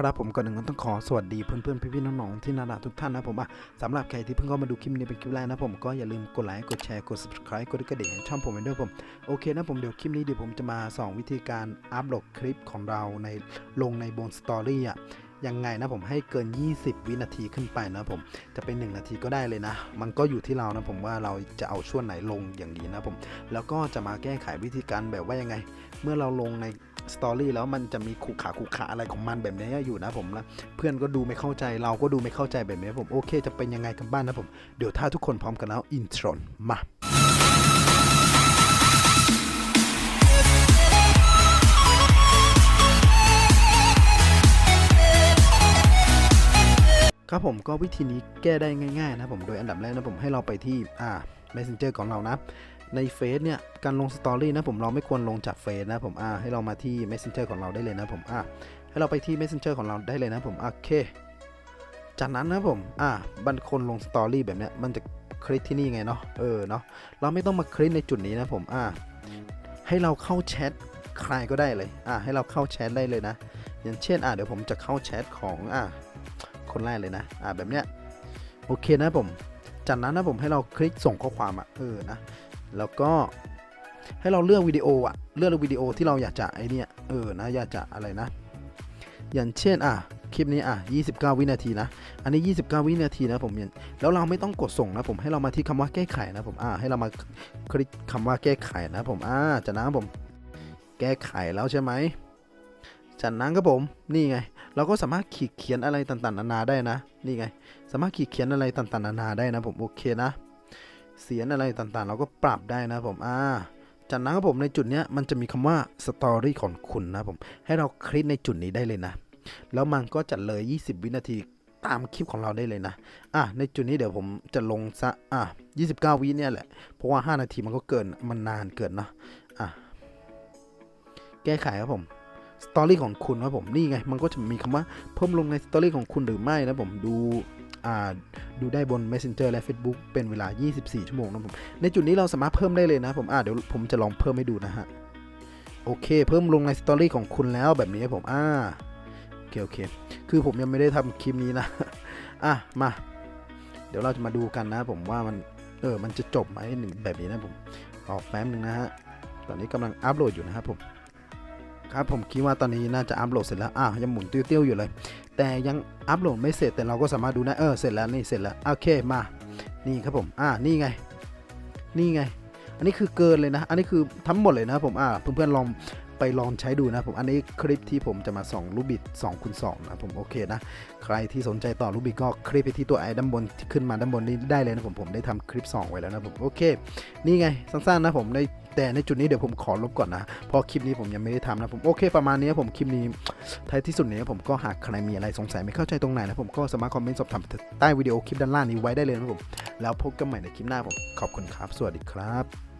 ครับผมก่อนหนึ่งก็ต้องขอสวัสดีเพื่อนๆพี่ๆน้องๆที่น่ารักทุกท่านนะผมอะสำหรับใครที่เพิ่งเข้ามาดูคลิปนี้เป็นคลิปแรกนะผมก็อย่าลืมกดไลค์กดแชร์กด subscribe กดกระดิ่งให้ช่องผมไว้ด้วยผมโอเคนะผมเดี๋ยวคลิปนี้เดี๋ยวผมจะมาสอนวิธีการอัพโหลดคลิปของเราในลงในบนสตอรี่อะยังไงนะผมให้เกิน 20 วินาทีขึ้นไปนะผมจะเป็น 1 นาทีก็ได้เลยนะ มันก็อยู่ที่เรานะผมว่าเราจะเอาช่วงไหนลงอย่างนี้นะผมแล้วก็จะมาแก้ไขวิธีการแบบว่ายังไง เมื่อเราลงใน สตอรี่แล้วมันจะมีขุขาขุขาอะไรของมันแบบนี้อยู่นะผมนะเพื่อนก็ดูไม่เข้าใจเราก็ดูไม่เข้าใจแบบนี้ผมโอเค จะเป็นยังไงกันบ้างนะผมเดี๋ยวถ้าทุกคนพร้อมกันแล้วอินโทรมาครับผมก็วิธีนี้แก้ได้ง่ายๆนะผมโดยอันดับแรกนะผมให้เราไปที่อ่า messenger ของเรานะ ในเฟซเนี่ยการลงสตอรี่นะผมเราไม่ควรลงจากเฟซนะผมอ่าให้เรามาที่ messenger ของเราได้เลยนะผมอ่าให้เราไปที่ messenger ของเราได้เลยนะผมโอเค จากนั้นนะผมอ่าบางคนลงสตอรี่แบบเนี้ยมันจะคลิกที่นี่ไงเนาะเออเนาะเราไม่ต้องมาคลิกในจุดนี้นะผมอ่าให้เราเข้าแชทใครก็ได้เลยอ่าให้เราเข้าแชทได้เลยนะ อย่างเช่นอ่าเดี๋ยวผมจะเข้าแชทของอ่าคนแรกเลยนะอ่าแบบเนี้ยโอเคนะผมจากนั้นนะผมให้เราคลิกส่งข้อความอะเออนะ แล้วก็ให้เราเลือกวิดีโออะเลือกวิดีโอที่เราอยากจะไอเนี่ยเออนะอยากจะอะไรนะ อย่างเช่นอะคลิปนี้อะ 29 วินาทีนะ อันนี้ 29 วินาทีนะผมแล้วเราไม่ต้องกดส่งนะผมให้เรามาที่คำว่าแก้ไขนะผมอ่าให้เรามาคลิกคำว่าแก้ไขนะผมอ่าจากนั้นผมแก้ไขแล้วใช่ไหมจากนั้นก็ผมนี่ไง เราก็สามารถขีดเขียนอะไรต่างๆนานาได้นะ นี่ไง สามารถขีดเขียนอะไรต่างๆนานาได้นะผมโอเคนะ เสียงอะไรต่างๆ เราก็ปรับได้นะผมอ่าจากนั้นครับผมในจุดนี้มันจะมีคำว่าสตอรี่ของคุณนะผม ให้เราคลิกในจุดนี้ได้เลยนะ แล้วมันก็จะเลย 20 วินาทีตามคลิปของเราได้เลยนะ อะ ในจุดนี้เดี๋ยวผมจะลงซะ อะ 29 วิเนี่ยแหละ เพราะว่า 5 นาทีมันก็เกิน มันนานเกินเนาะ อะ แก้ไขครับผม สตอรี่ของคุณครับผม นี่ไง มันก็จะมีคำว่าเพิ่มลงในสตอรี่ของคุณหรือไม่นะผม ดู ดูได้บน Messenger และ Facebook เป็นเวลา 24 ชั่วโมงนะผม ในจุดนี้เราสามารถเพิ่มได้เลยนะผมอ่าเดี๋ยวผมจะลองเพิ่มให้ดูนะฮะ โอเค เพิ่มลงในสตอรี่ของคุณแล้วแบบนี้ผมอ่าโอเคโอเค คือผมยังไม่ได้ทำคลิปนี้นะ อะ มา เดี๋ยวเราจะมาดูกันนะ ผมว่ามันเออมันจะจบไหมหนึ่งแบบนี้นะผมรอกแป๊บหนึ่งนะฮะ ตอนนี้กำลังอัพโหลดอยู่นะครับผม ครับผมคิดว่าตอนนี้น่าจะอัพโหลดเสร็จแล้วอะยังหมุนติ้วๆอยู่เลย แต่ยังอัพโหลดไม่เสร็จแต่เราก็สามารถดูได้เออเสร็จแล้วนี่เสร็จแล้วโอเคมานี่ครับผมอ่านี่ไง นี่ไง อันนี้คือเกินเลยนะ อันนี้คือทั้งหมดเลยนะผมอ่าเพื่อนๆลองไปลองใช้ดูนะผมอันนี้คลิปที่ผมจะมาส่องรูบิด2คูณ2นะผมโอเคนะ ใครที่สนใจต่อรูบิดก็คลิกไปที่ตัวไอ้ด้านบนขึ้นมาด้านบนนี้ได้เลยนะผมผมได้ทำคลิป 2 ไว้แล้วนะผมโอเค นี่ไงสั้นๆนะผมใน แต่ในจุดนี้เดี๋ยวผมขอลบก่อนนะเพราะคลิปนี้ผมยังไม่ได้ทำนะผมโอเคประมาณนี้ผมคลิปนี้ท้ายที่สุดนี้ผมก็หากใครมีอะไรสงสัยไม่เข้าใจตรงไหนนะผมก็สามารถคอมเมนต์สอบถามใต้วิดีโอคลิปด้านล่างนี้ไว้ได้เลยนะผมแล้วพบกันใหม่ในคลิปหน้าผมขอบคุณครับ สวัสดีครับ